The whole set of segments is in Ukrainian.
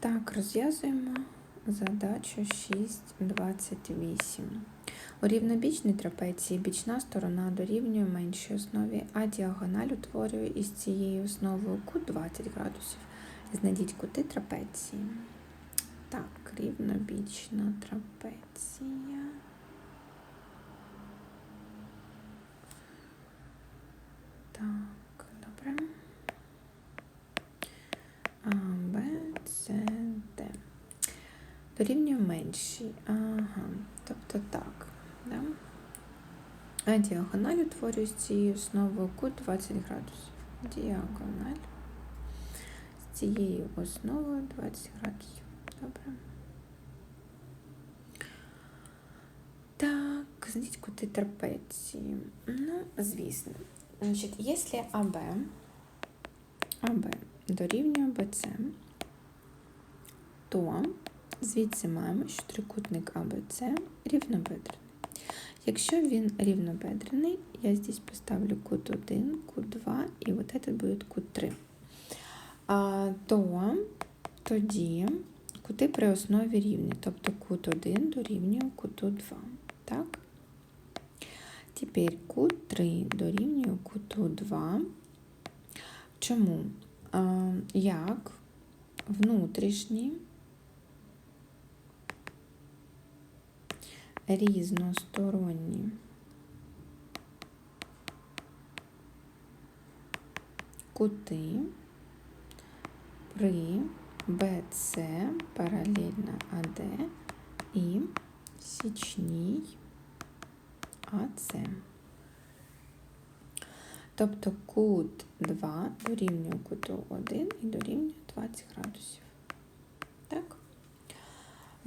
Так, розв'язуємо задачу 6.28. У рівнобічній трапеції бічна сторона дорівнює меншій основі, а діагональ утворює із цією основою кут 20 градусів. Знайдіть кути трапеції. Так, рівнобічна трапеція. Так, добре. А, Б. Дорівнює менший. Ага, тобто так. Да? А діагональ утворює з цією основою кут 20 градусів. Діагональ з цією основою 20 градусів. Добре. Так, знайдіть кути трапеції. Ну, звісно. Значить, якщо АБ, АБ дорівнює БЦ, то звідси маємо, що трикутник АБЦ рівнобедрений. Якщо він рівнобедрений, я здесь поставлю кут 1, кут 2 і вот этот буде кут 3. А, то тоді кути при основі рівні, тобто кут 1 дорівнює куту 2. Так? Тепер кут 3 дорівнює куту 2. Чому? А, як внутрішній різносторонні кути при БЦ паралельно АД і січній АЦ. Тобто кут 2 дорівнює куту 1 і дорівнює 20 градусів. Так?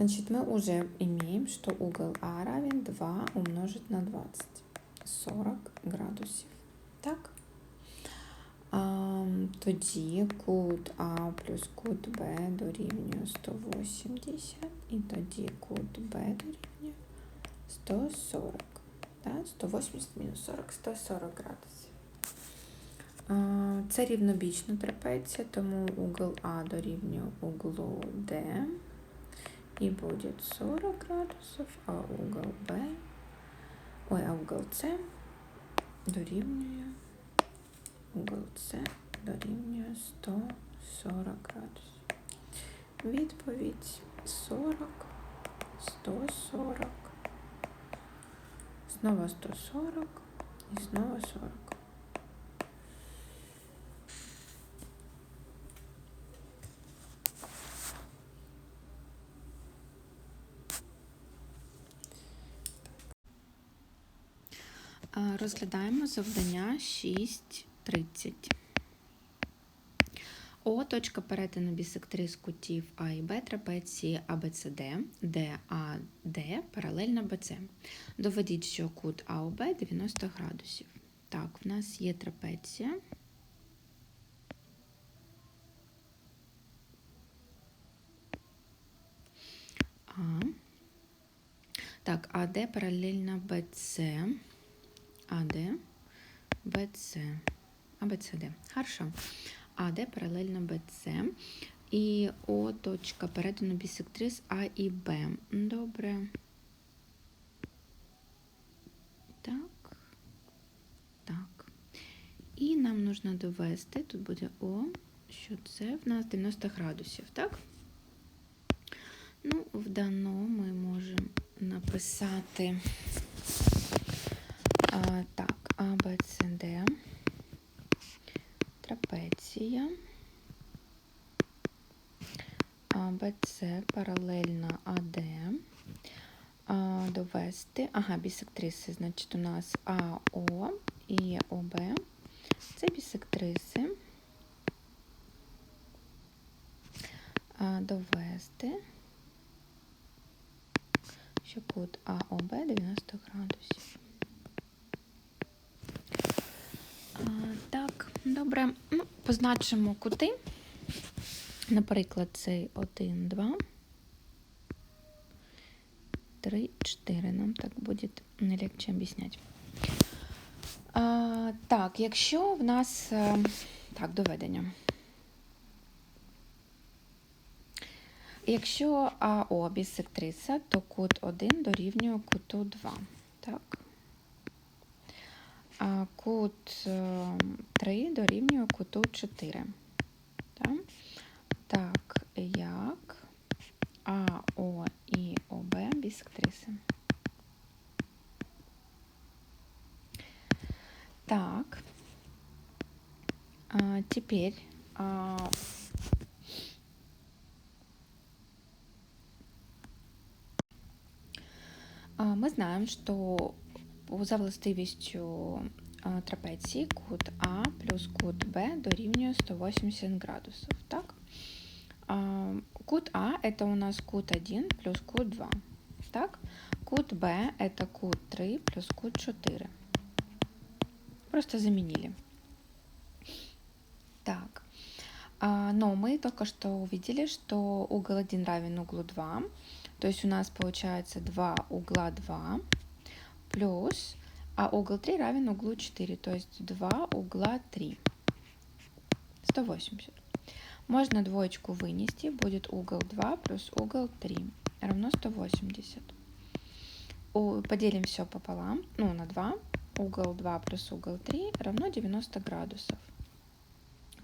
Значит, мы уже имеем, что угол А равен 2 умножить на 20. 40 градусів. Так? Тоді кут А плюс кут Б дорівнює 180, і тоді кут Б дорівнює 140. Так? 180 мінус 40, 140 градусів. Це рівнобічна трапеція, тому угол А дорівнює углу Д. И будет 40 градусов, а угол Б, ой, а угол С дорівнює, угол С дорівнює 140 градусів. Відповідь 40, 140, знову 140 і знову 40. Розглядаємо завдання 6.30. О, точка перетину бісектрис кутів А і Б трапеції АБЦД, ДАД паралельно БЦ. Доведіть, що кут АОБ 90 градусів. Так, в нас є трапеція. А. Так, АД паралельно БЦ. АД, БЦ, АБЦД. Хорошо. АД паралельно БЦ. І О точка перетину бісектрис А і Б. Добре. Так. Так. І нам нужно довести, тут буде О, що це в нас 90 градусів, так? Ну, в даному ми можемо написати. А, Так, А, Б, С, Д, трапеція, А, Б, С, паралельно АД, а, довести, ага, бісектриси, значить, у нас АО і ОБ, це бісектриси, а, довести, що кут АОБ 90 градусів. Так, добре. Ну, Позначимо кути. Наприклад, цей 1, 2, 3, 4. Нам так буде не легче об'ясняти. Так, якщо в нас е, так, доведення. Якщо АО бісектриса, то кут 1 дорівнює куту 2. Так. Кут 3 дорівнює куту 4. Так, так як АО і ОБ бісектриси. Так. А, теперь а, мы знаем, что за властивістю а, трапеції кут А плюс кут Б дорівнює 180 градусов. Так? А, кут А это у нас кут 1 плюс кут 2. Так? Кут Б это кут 3 плюс кут 4. Просто заменили. Так. А, но мы только что увидели, что угол 1 равен углу 2. То есть у нас получается 2 угла 2 плюс, а угол 3 равен углу 4. То есть 2 угла 3. 180. Можно двоечку вынести. Будет угол 2 плюс угол 3 равно 180. Поделим все пополам, ну на 2 угол 2 плюс угол 3 равно 90 градусов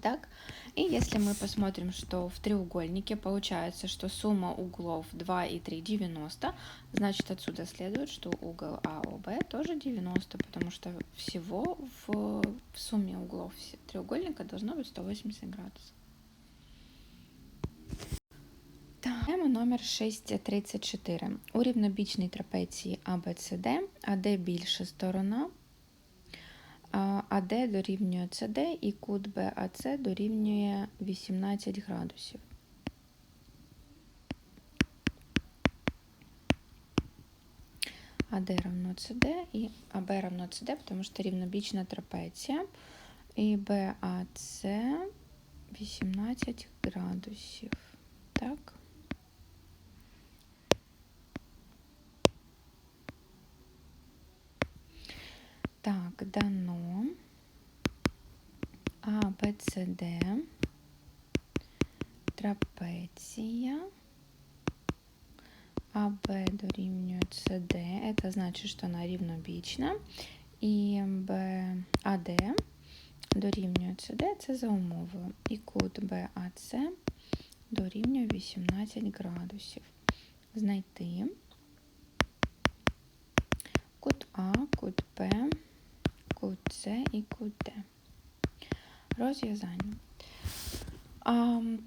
Так? И если мы посмотрим, что в треугольнике получается, что сумма углов 2 и 3 90, значит отсюда следует, что угол АОБ тоже 90, потому что всего в, в сумме углов треугольника должно быть 180 градусов. Тема номер 634. У рівнобічній трапеції ABCD, АД більша сторона, АД дорівнює CD і кут БАЦ дорівнює 18 градусів. АД равно CD и АБ равно CD, потому что рівнобічна трапеція. І БАЦ 18 градусів. Так, дано А, Б, С, Д, трапеція, АБ дорівнює СД, це значить, що вона рівнобічна, і БАД дорівнює СД, це за умовою, і кут БАЦ дорівнює 18 градусів. Знайти. Кут А, кут П, кут С і кут Д. Розв'язання.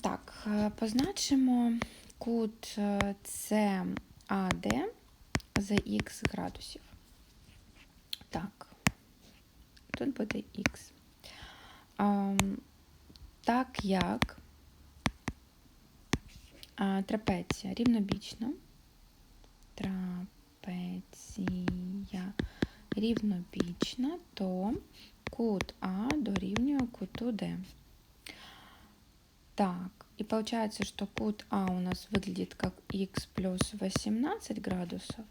Так, е, позначимо кут САД за х градусів. Так, тут буде х. Так як трапеція рівнобічна, трапеція рівнобічна, то кут А дорівнює куту Д. Так, и получается, что кут А у нас выглядит как х плюс 18 градусов,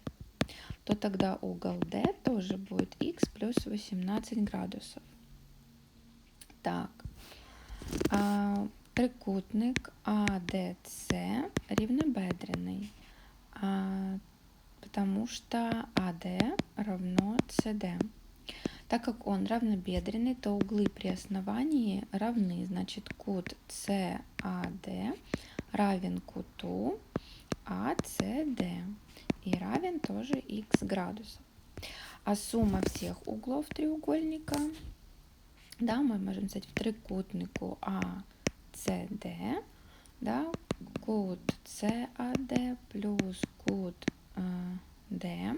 то тогда угол D тоже будет х плюс 18 градусов. Так, а, трикутник АДС равнобедренный, а, потому что АД равно СД. Так как он равнобедренный, то углы при основании равны. Значит, кут CAD равен куту ACD и равен тоже x градусов. А сумма всех углов треугольника, да, мы можем сказать в трикутнику ACD, да, кут CAD плюс кут D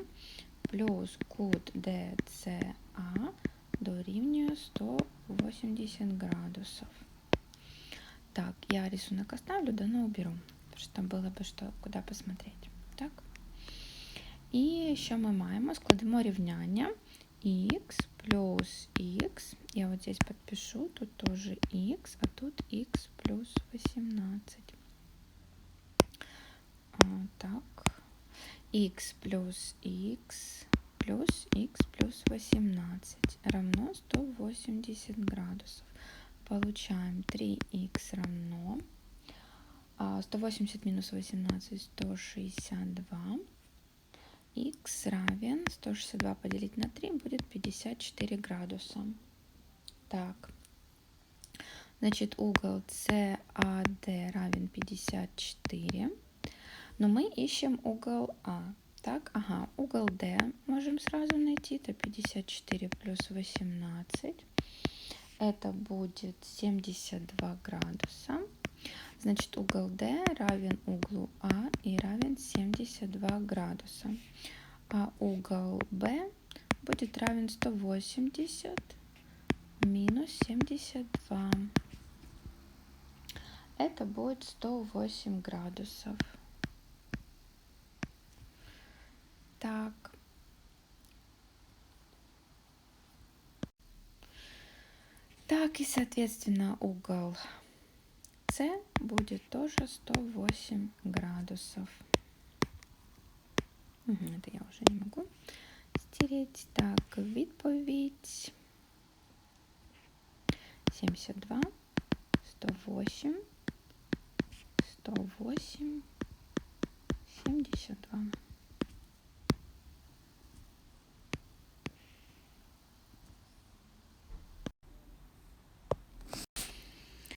плюс кут DCA дорівнює 180 градусов. Так, я рисунок оставлю, да, но уберу, чтобы было бы что, куда посмотреть. Так. І що ми маємо? Складемо рівняння x плюс x. Я вот здесь подпишу, тут тоже x, а тут x плюс 18. А, так x плюс x плюс x плюс 18 равно 180 градусов. Получаем 3x равно А, 180 минус 18, 162. Х равен 162 поделить на 3 будет 54 градуса. Так. Значит, угол CAD равен 54. Но мы ищем угол А. Так, ага, угол D можем сразу найти. Это 54 плюс 18. Это будет 72 градуса. Значит, угол D равен углу А и равен 72 градуса. А угол B будет равен 180 минус 72. Это будет 108 градусов. Так. Так, и, соответственно, угол С будет тоже 108 градусов. Угу, это я уже не могу стереть. Так, відповідь 72, 108, 108, 72.